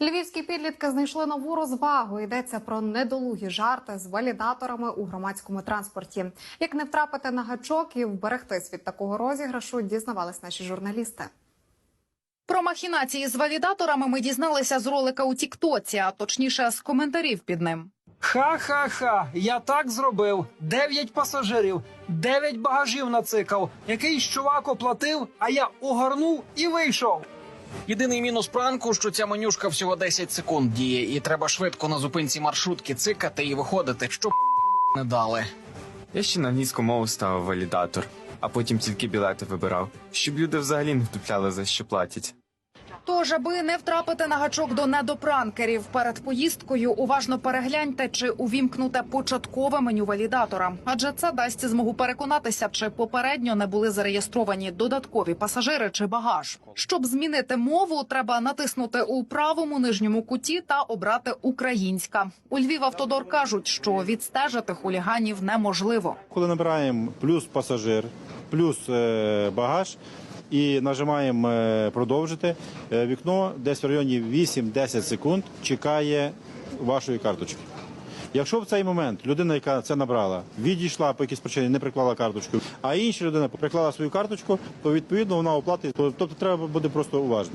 Львівські підлітки знайшли нову розвагу. Йдеться про недолугі жарти з валідаторами у громадському транспорті. Як не втрапити на гачок і вберегтись від такого розіграшу, дізнавались наші журналісти. Про махінації з валідаторами ми дізналися з ролика у Тіктоці, а точніше з коментарів під ним. Ха-ха-ха, я так зробив. Дев'ять пасажирів, дев'ять багажів нацикав. Якийсь чувак оплатив, а я огорнув і вийшов. Єдиний мінус пранку, що ця менюшка всього 10 секунд діє, і треба швидко на зупинці маршрутки цикати і виходити, щоб не дали. Я ще на англійську мову ставив валідатор, а потім тільки білети вибирав, щоб люди взагалі не втупляли за що платять. Тож, аби не втрапити на гачок до недопранкерів перед поїздкою, уважно перегляньте, чи увімкнуте початкове меню валідатора, адже це дасть змогу переконатися, чи попередньо не були зареєстровані додаткові пасажири чи багаж. Щоб змінити мову, треба натиснути у правому нижньому куті та обрати українська. У Львів автодор кажуть, що відстежити хуліганів неможливо. Коли набираємо плюс пасажир, плюс е, багаж і нажимаємо е, продовжити, е, вікно десь в районі 8-10 секунд чекає вашої карточки. Якщо в цей момент людина, яка це набрала, відійшла по якійсь причині, не приклала карточку, а інша людина приклала свою карточку, то відповідно вона оплатить. Тобто треба буде просто уважно.